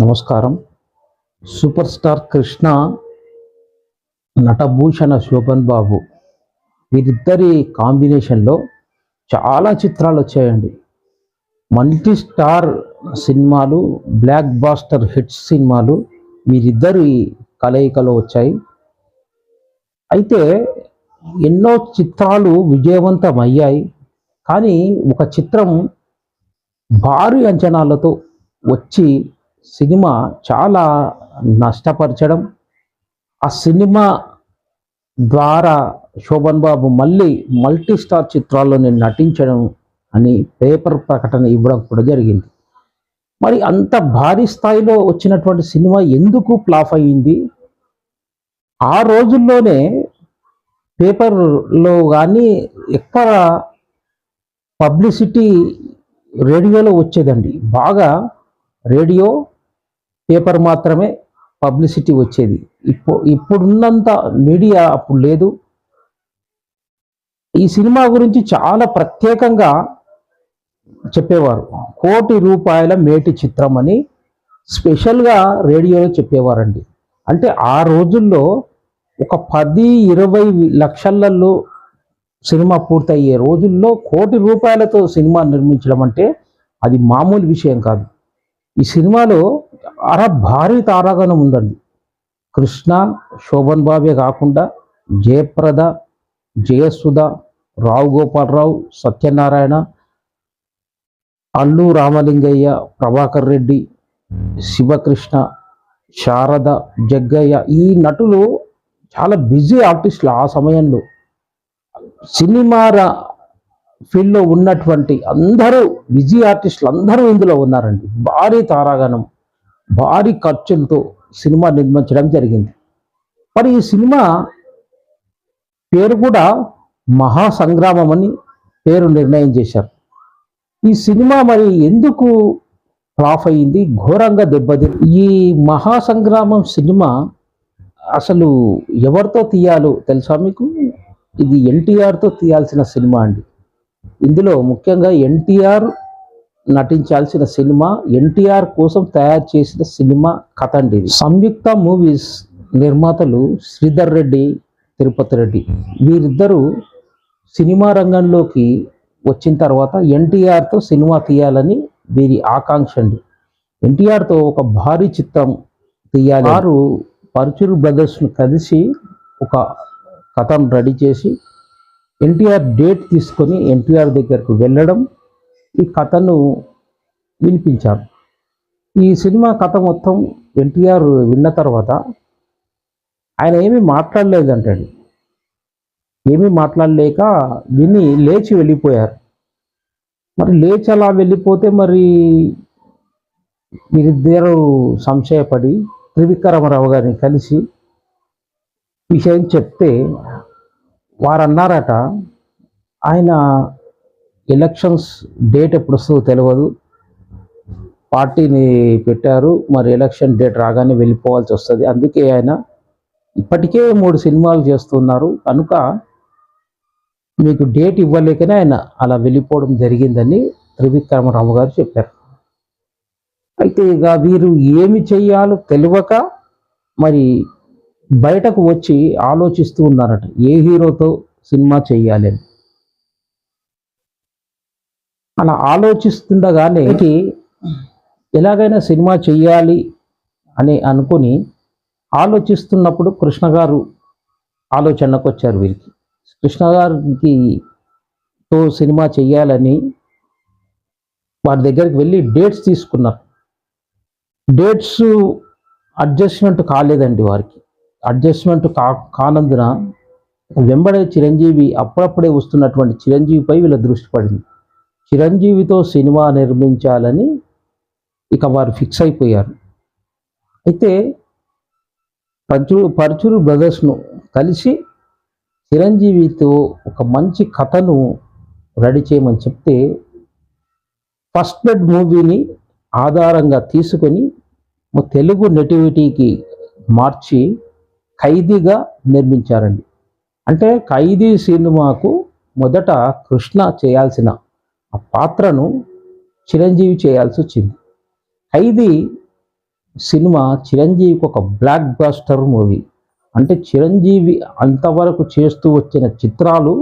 నమస్కారం. Super star Krishna నటభూషణ శోభన్ బాబు వీరిద్దరి కాంబినేషన్లో చాలా చిత్రాలు వచ్చాయండి. మల్టీ స్టార్ సినిమాలు బ్లాక్ బాస్టర్ హిట్స్ సినిమాలు వీరిద్దరి కలయికలో వచ్చాయి. అయితే ఎన్నో చిత్రాలు విజయవంతమయ్యాయి. కానీ ఒక చిత్రం భారీ అంచనాలతో వచ్చి సినిమా చాలా నష్టపరచడం ఆ సినిమా ద్వారా శోభన్ బాబు మళ్ళీ మల్టీ స్టార్ చిత్రాల్లో నేను నటించడం అని పేపర్ ప్రకటన ఇవ్వడం కూడా జరిగింది. మరి అంత భారీ స్థాయిలో వచ్చినటువంటి సినిమా ఎందుకు ఫ్లాప్ అయ్యింది ఆ రోజుల్లోనే పేపర్లో కానీ ఎక్కడ పబ్లిసిటీ రేడియోలో వచ్చేదండి. బాగా రేడియో పేపర్ మాత్రమే పబ్లిసిటీ వచ్చేది. ఇప్పుడు ఇప్పుడున్నంత మీడియా అప్పుడు లేదు. ఈ సినిమా గురించి చాలా ప్రత్యేకంగా చెప్పేవారు. కోటి రూపాయల మేటి చిత్రం అని స్పెషల్గా రేడియోలో చెప్పేవారండి. అంటే ఆ రోజుల్లో ఒక పది ఇరవై లక్షలలో సినిమా పూర్తయ్యే రోజుల్లో కోటి రూపాయలతో సినిమా నిర్మించడం అంటే అది మామూలు విషయం కాదు. ఈ సినిమాలో అర భారీ తారాగణం ఉందండి. కృష్ణ శోభన్ బాబే కాకుండా జయప్రద జయసుధ రావు గోపాలరావు సత్యనారాయణ అల్లు రామలింగయ్య ప్రభాకర్ రెడ్డి శివకృష్ణ శారద జగ్గయ్య ఈ నటులు చాలా బిజీ ఆర్టిస్టులు ఆ సమయంలో. సినిమా ఫీల్డ్లో ఉన్నటువంటి అందరూ బిజీ ఆర్టిస్టులు అందరూ ఇందులో ఉన్నారండి. భారీ తారాగణం. భారీ ఖర్చులతో సినిమా నిర్మించడం జరిగింది. మరి ఈ సినిమా పేరు కూడా మహాసంగ్రామం అని పేరు నిర్ణయం చేశారు. ఈ సినిమా మరి ఎందుకు ఫ్లాప్ అయింది? ఘోరంగా దెబ్బతి ఈ మహాసంగ్రామం సినిమా అసలు ఎవరితో తీయాలో తెలుసా మీకు? ఇది ఎన్టీఆర్తో తీయాల్సిన సినిమా అండి. ఇందులో ముఖ్యంగా ఎన్టీఆర్ నటించాల్సిన సినిమా ఎన్టీఆర్ కోసం తయారు చేసిన సినిమా కథ అండి ఇది. సంయుక్త మూవీస్ నిర్మాతలు శ్రీధర్ రెడ్డి తిరుపతి రెడ్డి. వీరిద్దరూ సినిమా రంగంలోకి వచ్చిన తర్వాత ఎన్టీఆర్తో సినిమా తీయాలని వీరి ఆకాంక్ష అండి. ఎన్టీఆర్తో ఒక భారీ చిత్రం తీయాలి. వారు పరుచూరు బ్రదర్స్ను కలిసి ఒక కథను రెడీ చేసి ఎన్టీఆర్ డేట్ తీసుకొని ఎన్టీఆర్ దగ్గరకు వెళ్ళడం ఈ కథను వినిపించారు ఈ సినిమా కథ మొత్తం ఎన్టీఆర్ విన్న తర్వాత ఆయన ఏమీ మాట్లాడలేదంటాడు. ఏమీ మాట్లాడలేక విని లేచి వెళ్ళిపోయారు. మరి లేచి అలా వెళ్ళిపోతే మరి వీరిద్దరు సంశయపడి త్రివిక్రమరావు గారిని కలిసి విషయం చెప్తే వారన్నారట ఆయన ఎలక్షన్స్ డేట్ ఎప్పుడు వస్తుందో తెలియదు పార్టీని పెట్టారు మరి ఎలక్షన్ డేట్ రాగానే వెళ్ళిపోవాల్సి వస్తుంది. అందుకే ఆయన ఇప్పటికే మూడు సినిమాలు చేస్తున్నారు. కనుక మీకు డేట్ ఇవ్వలేకనే ఆయన అలా వెళ్ళిపోవడం జరిగిందని త్రివిక్రమరావు గారు చెప్పారు. అయితే ఇక వీరు ఏమి చేయాలో తెలియక మరి బయటకు వచ్చి ఆలోచిస్తూ ఉన్నారట. ఏ హీరోతో సినిమా చేయాలని. అలా ఆలోచిస్తుండగానే ఎలాగైనా సినిమా చెయ్యాలి అని అనుకుని ఆలోచిస్తున్నప్పుడు కృష్ణ గారు ఆలోచనకు వచ్చారు వీరికి. కృష్ణ గారికి తో సినిమా చెయ్యాలని వారి దగ్గరికి వెళ్ళి డేట్స్ తీసుకున్నారు. డేట్స్ అడ్జస్ట్మెంట్ కాలేదండి వారికి. అడ్జస్ట్మెంట్ కా కానందున వెంబడే చిరంజీవి అప్పుడప్పుడే వస్తున్నటువంటి చిరంజీవిపై వీళ్ళ దృష్టి పడింది. చిరంజీవితో సినిమా నిర్మించాలని ఇక వారు ఫిక్స్ అయిపోయారు. అయితే పరుచూరు పరచురు బ్రదర్స్ను కలిసి చిరంజీవితో ఒక మంచి కథను రెడీ చేయమని చెప్తే ఫస్ట్ బెడ్ మూవీని ఆధారంగా తీసుకొని తెలుగు నెటివిటీకి మార్చి ఖైదీగా నిర్మించారండి. అంటే ఖైదీ సినిమాకు మొదట కృష్ణ చేయాల్సిన ఆ పాత్రను చిరంజీవి చేయాల్సి వచ్చింది. ఖైదీ సినిమా చిరంజీవికి ఒక బ్లాక్ బాస్టర్ మూవీ. అంటే చిరంజీవి అంతవరకు చేస్తూ వచ్చిన చిత్రాలు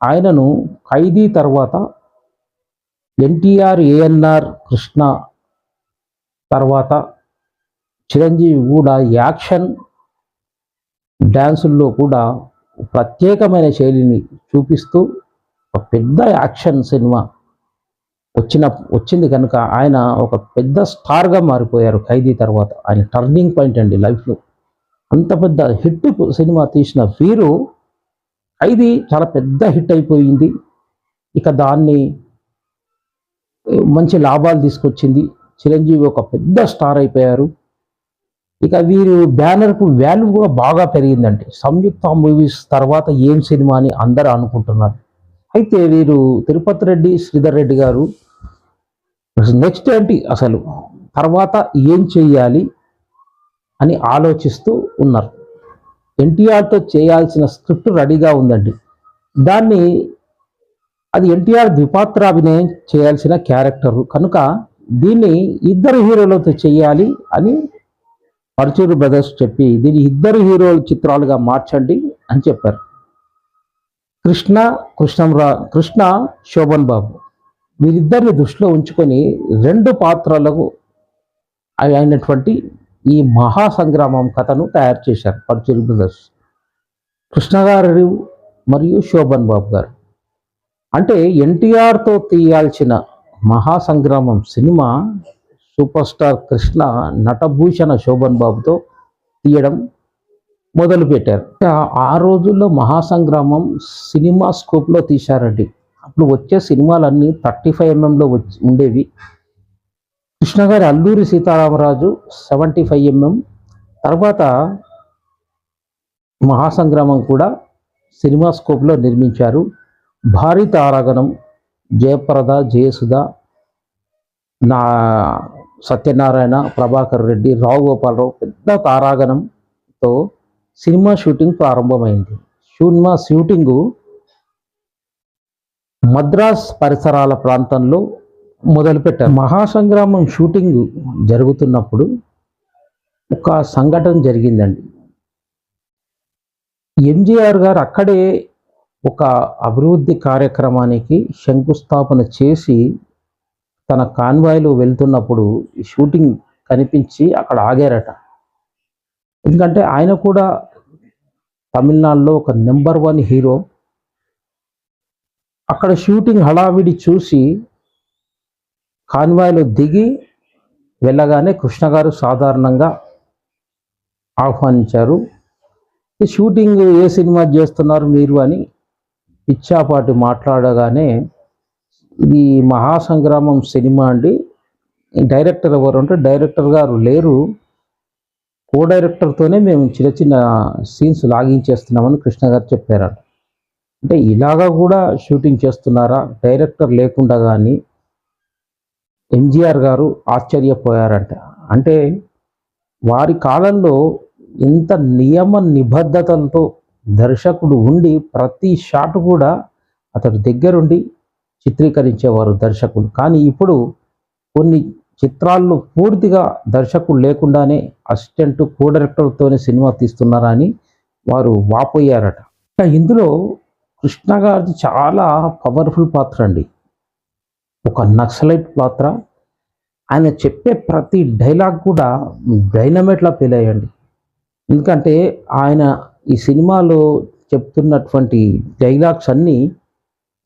ఆయనను ఖైదీ తర్వాత ఎన్టీఆర్ ఏఎన్ఆర్ కృష్ణ తర్వాత చిరంజీవి కూడా యాక్షన్ డ్యాన్సుల్లో కూడా ప్రత్యేకమైన శైలిని చూపిస్తూ ఒక పెద్ద యాక్షన్ సినిమా వచ్చిన వచ్చింది కనుక ఆయన ఒక పెద్ద స్టార్గా మారిపోయారు ఖైదీ తర్వాత. ఆయన టర్నింగ్ పాయింట్ అండి లైఫ్లో. అంత పెద్ద హిట్ సినిమా తీసిన వీరు ఖైదీ చాలా పెద్ద హిట్ అయిపోయింది. ఇక దాన్ని మంచి లాభాలు తీసుకొచ్చింది. చిరంజీవి ఒక పెద్ద స్టార్ అయిపోయారు. ఇక వీరు బ్యానర్కు వాల్యూ కూడా బాగా పెరిగిందండి. సంయుక్త మూవీస్ తర్వాత ఏం సినిమా అని అందరూ అనుకుంటున్నారు. అయితే వీరు తిరుపతి రెడ్డి శ్రీధర్ రెడ్డి గారు నెక్స్ట్ ఏంటి అసలు? తర్వాత ఏం చేయాలి అని ఆలోచిస్తూ ఉన్నారు. ఎన్టీఆర్తో చేయాల్సిన స్క్రిప్ట్ రెడీగా ఉందండి. దాన్ని అది ఎన్టీఆర్ ద్విపాత్రాభినయం చేయాల్సిన క్యారెక్టర్. కనుక దీన్ని ఇద్దరు హీరోలతో చేయాలి అని పరచూరు బ్రదర్స్ చెప్పి దీన్ని ఇద్దరు హీరోల చిత్రాలుగా మార్చండి అని చెప్పారు. కృష్ణ కృష్ణంరా కృష్ణ శోభన్ బాబు. వీరిద్దరిని దృష్టిలో ఉంచుకొని రెండు పాత్రలకు అయినటువంటి ఈ మహాసంగ్రామం కథను తయారు చేశారు పరచూరు బ్రదర్స్. కృష్ణ గారు మరియు శోభన్ బాబు గారు. అంటే ఎన్టీఆర్తో తీయాల్సిన మహాసంగ్రామం సినిమా సూపర్ స్టార్ కృష్ణ నటభూషణ శోభన్ బాబుతో తీయడం మొదలుపెట్టారు. ఆ- రోజుల్లో మహాసంగ్రామం సినిమా స్కోప్లో తీశారండి. అప్పుడు వచ్చే సినిమాలన్నీ థర్టీ ఫైవ్ ఎంఎంలో వచ్చి ఉండేవి. కృష్ణగారి Alluri Seetharamaraju seventy five MM. తర్వాత మహాసంగ్రామం కూడా సినిమా స్కోప్లో నిర్మించారు. భారీ తారాగణం జయప్రద జయసుధ నా సత్యనారాయణ ప్రభాకర్ రెడ్డి రావు గోపాలరావు పెద్ద తారాగణంతో సినిమా షూటింగ్ ప్రారంభమైంది. సినిమా షూటింగు మద్రాస్ పరిసరాల ప్రాంతంలో మొదలుపెట్టారు. మహాసంగ్రామం షూటింగ్ జరుగుతున్నప్పుడు ఒక సంఘటన జరిగిందండి. ఎంజీఆర్ గారు అక్కడే ఒక అభివృద్ధి కార్యక్రమానికి శంకుస్థాపన చేసి తన కాన్వాయ్లో వెళ్తున్నప్పుడు షూటింగ్ కనిపించి అక్కడ ఆగారట. ఎందుకంటే ఆయన కూడా తమిళనాడులో ఒక నెంబర్ వన్ హీరో. అక్కడ షూటింగ్ హడావిడి చూసి కాన్వాయ్లో దిగి వెళ్ళగానే కృష్ణ గారు సాధారణంగా ఆహ్వానించారు. ఈ షూటింగ్ ఏ సినిమా చేస్తున్నారు మీరు అని పిచ్చాపాటి మాట్లాడగానే ఇది మహాసంగ్రామం సినిమా అండి. డైరెక్టర్ ఎవరు అంటే డైరెక్టర్ గారు లేరు. కో డైరెక్టర్తోనే మేము చిన్న చిన్న సీన్స్ లాగించేస్తున్నామని కృష్ణ గారు చెప్పారట. అంటే ఇలాగా కూడా షూటింగ్ చేస్తున్నారా? డైరెక్టర్ లేకుండా కానీ ఎంజీఆర్ గారు ఆశ్చర్యపోయారంట. అంటే వారి కాలంలో ఇంత నియమ నిబద్ధతలతో దర్శకుడు ఉండి ప్రతి షాట్ కూడా అతడి దగ్గరుండి చిత్రీకరించేవారు దర్శకులు. కానీ ఇప్పుడు కొన్ని చిత్రాల్లో పూర్తిగా దర్శకుడు లేకుండానే అసిస్టెంట్ కో డైరెక్టర్తోనే సినిమా తీస్తున్నారా అని వారు వాపోయారట. ఇందులో కృష్ణ గారిది చాలా పవర్ఫుల్ పాత్ర అండి. ఒక నక్సలైట్ పాత్ర. ఆయన చెప్పే ప్రతి డైలాగ్ కూడా డైనమైట్లా ఫీల్ అయ్యండి ఎందుకంటే ఆయన ఈ సినిమాలో చెప్తున్నటువంటి డైలాగ్స్ అన్నీ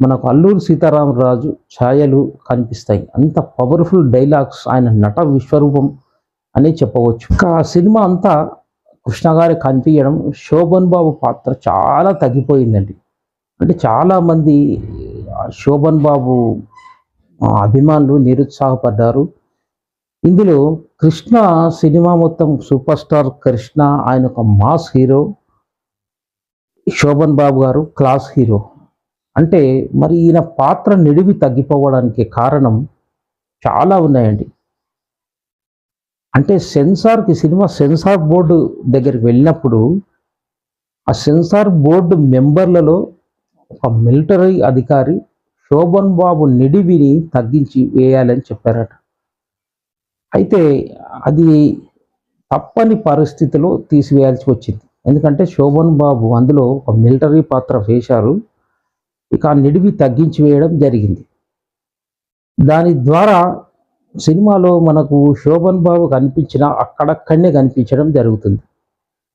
మనకు అల్లూరు సీతారామరాజు ఛాయలు కనిపిస్తాయి. అంత పవర్ఫుల్ డైలాగ్స్ ఆయన నట విశ్వరూపం అని చెప్పవచ్చు. ఇంకా ఆ సినిమా అంతా కృష్ణ గారి కనిపించడం శోభన్ బాబు పాత్ర చాలా తగ్గిపోయిందండి. అంటే చాలామంది శోభన్ బాబు అభిమానులు నిరుత్సాహపడ్డారు. ఇందులో కృష్ణ సినిమా మొత్తం సూపర్ స్టార్ కృష్ణ ఆయన ఒక మాస్ హీరో శోభన్ బాబు గారు క్లాస్ హీరో అంటే మరి ఈయన పాత్ర నిడివి తగ్గిపోవడానికి కారణం చాలా ఉన్నాయండి. అంటే సెన్సార్కి సినిమా సెన్సార్ బోర్డు దగ్గరికి వెళ్ళినప్పుడు ఆ సెన్సార్ బోర్డు మెంబర్లలో ఒక మిలిటరీ అధికారి శోభన్ బాబు నిడివిని తగ్గించి వేయాలని చెప్పారట. అయితే అది తప్పని పరిస్థితిలో తీసివేయాల్సి వచ్చింది. ఎందుకంటే శోభన్ బాబు అందులో ఒక మిలిటరీ పాత్ర వేశారు. ఇక నిడివి తగ్గించి వేయడం జరిగింది. దాని ద్వారా సినిమాలో మనకు శోభన్ బాబు కనిపించిన అక్కడక్కడనే కనిపించడం జరుగుతుంది.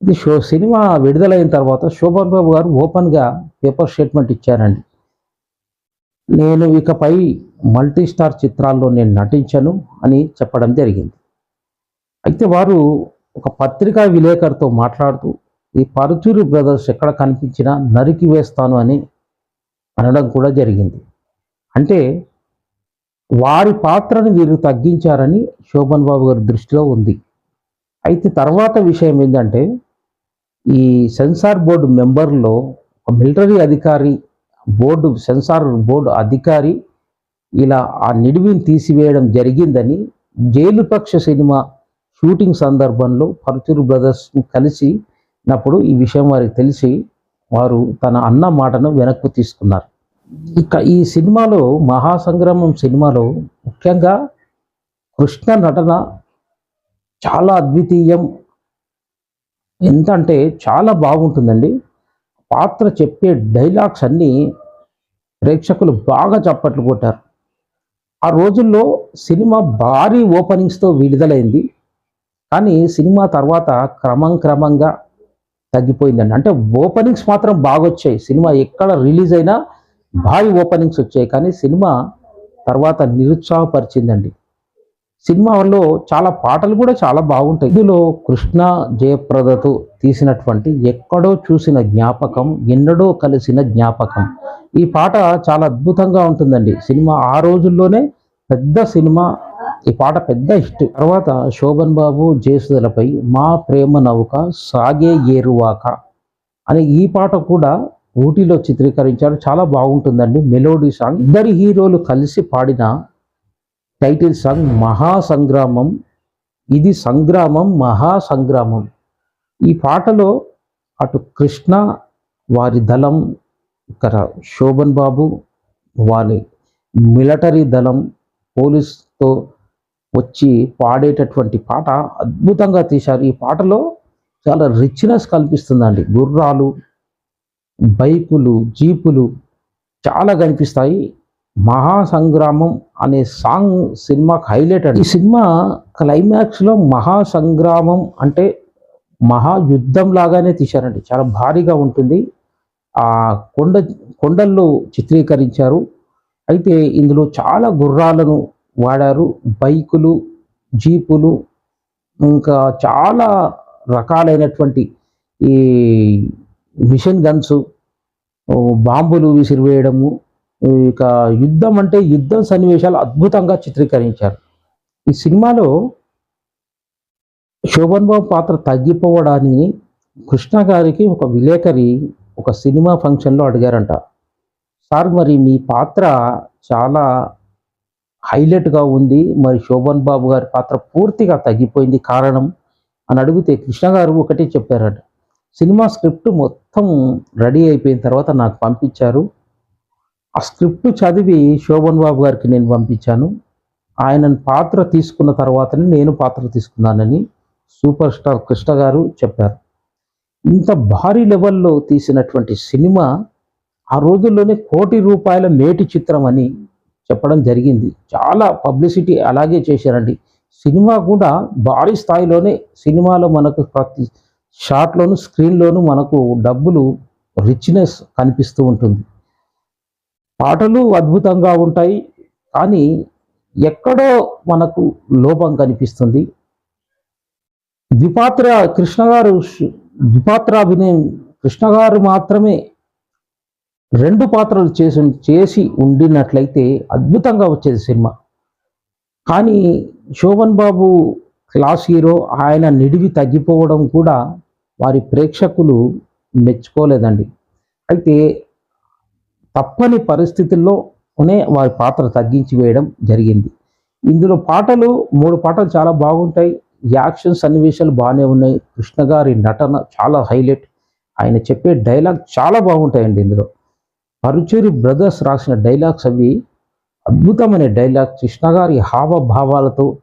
ఇది షో సినిమా విడుదలైన తర్వాత శోభన్ బాబు గారు ఓపెన్గా పేపర్ స్టేట్మెంట్ ఇచ్చారండి. నేను ఇకపై మల్టీ స్టార్ చిత్రాల్లో నేను నటించను అని చెప్పడం జరిగింది. అయితే వారు ఒక పత్రికా విలేకరితో మాట్లాడుతూ ఈ పరుచూరి బ్రదర్స్ ఎక్కడ కనిపించినా నరికి వేస్తాను అని అనడం కూడా జరిగింది. అంటే వారి పాత్రను వీరు తగ్గించారని శోభన్ బాబు గారి దృష్టిలో ఉంది. అయితే తర్వాత విషయం ఏంటంటే ఈ సెన్సార్ బోర్డు మెంబర్లో ఒక మిలిటరీ అధికారి బోర్డు సెన్సార్ బోర్డు అధికారి ఇలా ఆ నిడివిని తీసివేయడం జరిగిందని జైలుపక్ష సినిమా షూటింగ్ సందర్భంలో పరుచూరు బ్రదర్స్ కలిసి నప్పుడు ఈ విషయం వారికి తెలిసి వారు తన అన్న మాటను వెనక్కు తీసుకున్నారు. ఇక ఈ సినిమాలో మహాసంగ్రామం సినిమాలో ముఖ్యంగా కృష్ణ నటన చాలా అద్వితీయం. ఎంత అంటే చాలా బాగుంటుందండి. పాత్ర చెప్పే డైలాగ్స్ అన్నీ ప్రేక్షకులు బాగా చప్పట్లు కొట్టారు. ఆ రోజుల్లో సినిమా భారీ ఓపెనింగ్స్తో విడుదలైంది. కానీ సినిమా తర్వాత క్రమం క్రమంగా తగ్గిపోయిందండి. అంటే ఓపెనింగ్స్ మాత్రం బాగొచ్చాయి. సినిమా ఎక్కడ రిలీజ్ అయినా భారీ ఓపెనింగ్స్ వచ్చాయి. కానీ సినిమా తర్వాత నిరుత్సాహపరిచిందండి. సినిమాలో చాలా పాటలు కూడా చాలా బాగుంటాయి. ఇందులో కృష్ణ జయప్రదతో తీసినటువంటి ఎక్కడో చూసిన జ్ఞాపకం ఎన్నడో కలిసిన జ్ఞాపకం. ఈ పాట చాలా అద్భుతంగా ఉంటుందండి. సినిమా ఆ రోజుల్లోనే పెద్ద సినిమా ఈ పాట పెద్ద హిట్. తర్వాత శోభన్ బాబు జేసుదలపై మా ప్రేమ నౌక సాగే ఏరువాక అనే ఈ పాట కూడా ఊటీలో చిత్రీకరించారు చాలా బాగుంటుందండి మెలోడీ సాంగ్. ఇద్దరి హీరోలు కలిసి పాడిన టైటిల్ సాంగ్ మహాసంగ్రామం. ఇది సంగ్రామం మహాసంగ్రామం. ఈ పాటలో అటు కృష్ణ వారి దళం ఇక్కడ శోభన్ బాబు వారి మిలిటరీ దళం పోలీస్తో వచ్చి పాడేటటువంటి పాట అద్భుతంగా తీశారు. ఈ పాటలో చాలా రిచ్నెస్ కల్పిస్తుందండి. గుర్రాలు బైకులు జీపులు చాలా కనిపిస్తాయి. మహాసంగ్రామం అనే సాంగ్ సినిమాకి హైలైట్ అండి. ఈ సినిమా క్లైమాక్స్లో మహాసంగ్రామం అంటే మహాయుద్ధం లాగానే తీశారండి. చాలా భారీగా ఉంటుంది. ఆ కొండ కొండల్లో చిత్రీకరించారు. అయితే ఇందులో చాలా గుర్రాలను వాడారు. బైకులు జీపులు ఇంకా చాలా రకాలైనటువంటి ఈ మిషన్ గన్స్ బాంబులు విసిరివేయడము ఇక యుద్ధం అంటే యుద్ధం సన్నివేశాలు అద్భుతంగా చిత్రీకరించారు. ఈ సినిమాలో శోభన్ బాబు పాత్ర తగ్గిపోవడాన్ని కృష్ణ గారికి ఒక విలేకరి ఒక సినిమా ఫంక్షన్లో అడిగారంట. సార్ మరి మీ పాత్ర చాలా హైలైట్గా ఉంది. మరి శోభన్ బాబు గారి పాత్ర పూర్తిగా తగ్గిపోయింది. కారణం? అని అడిగితే కృష్ణ గారు ఒకటే చెప్పారట. సినిమా స్క్రిప్ట్ మొత్తం రెడీ అయిపోయిన తర్వాత నాకు పంపించారు. ఆ స్క్రిప్ట్ చదివి శోభన్ బాబు గారికి నేను పంపించాను. ఆయన పాత్ర తీసుకున్న తర్వాతనే నేను పాత్ర తీసుకున్నానని సూపర్ స్టార్ కృష్ణ గారు చెప్పారు. ఇంత భారీ లెవెల్లో తీసినటువంటి సినిమా ఆ రోజుల్లోనే కోటి రూపాయల మేటి చిత్రం అని చెప్పడం జరిగింది. చాలా పబ్లిసిటీ అలాగే చేశారండి. సినిమా కూడా భారీ స్థాయిలోనే సినిమాలో మనకు ప్రతి షాట్లోను స్క్రీన్లోను మనకు డబ్బులు రిచ్నెస్ కనిపిస్తూ ఉంటుంది. పాటలు అద్భుతంగా ఉంటాయి. కానీ ఎక్కడో మనకు లోపం కనిపిస్తుంది. ద్విపాత్ర కృష్ణ గారు ద్విపాత్రాభినయం కృష్ణ గారు మాత్రమే రెండు పాత్రలు చేసి చేసి ఉండినట్లయితే అద్భుతంగా వచ్చేది సినిమా. కానీ శోభన్ బాబు క్లాస్ హీరో ఆయన నిడివి తగ్గిపోవడం కూడా వారి ప్రేక్షకులు మెచ్చుకోలేదండి. అయితే తప్పని పరిస్థితుల్లోనే వారి పాత్ర తగ్గించి వేయడం జరిగింది. ఇందులో పాటలు మూడు పాటలు చాలా బాగుంటాయి. యాక్షన్ సన్నివేశాలు బాగానే ఉన్నాయి. కృష్ణ గారి నటన చాలా హైలైట్. ఆయన చెప్పే డైలాగ్ చాలా బాగుంటాయండి ఇందులో. పరుచూరి బ్రదర్స్ రాసిన డైలాగ్స్ అవి అద్భుతమైన డైలాగ్ కృష్ణ గారి హావభావాలతో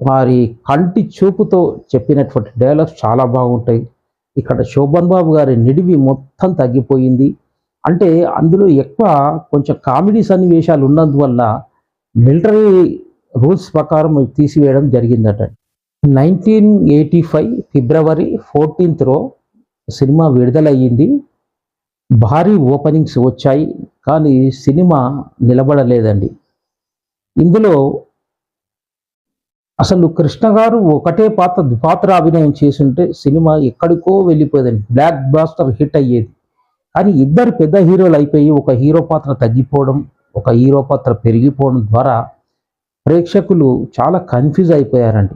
వారి కంటి చూపుతో చెప్పినటువంటి డైలాగ్స్ చాలా బాగుంటాయి. ఇక్కడ శోభన్ బాబు గారి నిడివి మొత్తం తగ్గిపోయింది. అంటే అందులో ఎక్కువ కొంచెం కామెడీ సన్నివేశాలు ఉన్నందువల్ల మిలిటరీ రూల్స్ ప్రకారం తీసివేయడం జరిగిందట. నైన్టీన్ ఎయిటీ ఫైవ్ ఫిబ్రవరి ఫోర్టీన్త్లో సినిమా విడుదలయ్యింది. భారీ ఓపెనింగ్స్ వచ్చాయి కానీ సినిమా నిలబడలేదండి. ఇందులో అసలు కృష్ణ గారు ఒకటే పాత్ర ద్విపాత్ర అభినయం చేసుంటే సినిమా ఎక్కడికో వెళ్ళిపోయేదండి. బ్లాక్ బాస్టర్ హిట్ అయ్యేది. కానీ ఇద్దరు పెద్ద హీరోలు అయిపోయి ఒక హీరో పాత్ర తగ్గిపోవడం ఒక హీరో పాత్ర పెరిగిపోవడం ద్వారా ప్రేక్షకులు చాలా కన్ఫ్యూజ్ అయిపోయారండి.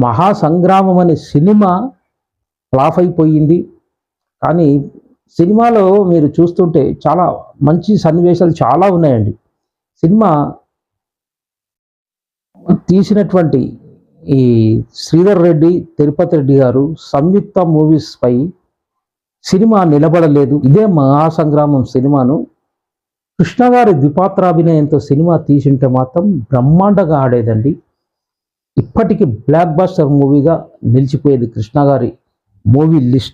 మహాసంగ్రామం అనే సినిమా ఫ్లాఫ్ అయిపోయింది. కానీ సినిమాలో మీరు చూస్తుంటే చాలా మంచి సన్నివేశాలు చాలా ఉన్నాయండి. సినిమా తీసినటువంటి ఈ శ్రీధర్ రెడ్డి తిరుపతి రెడ్డి గారు సంయుక్త మూవీస్ పై సినిమా నిలబడలేదు. ఇదే మహాసంగ్రామం సినిమాను. కృష్ణ గారి ద్విపాత్రాభినయంతో సినిమా తీసింటే మాత్రం బ్రహ్మాండంగా ఆడేదండి. ఇప్పటికీ బ్లాక్ బాస్టర్ మూవీగా నిలిచిపోయేది కృష్ణ గారి మూవీ లిస్ట్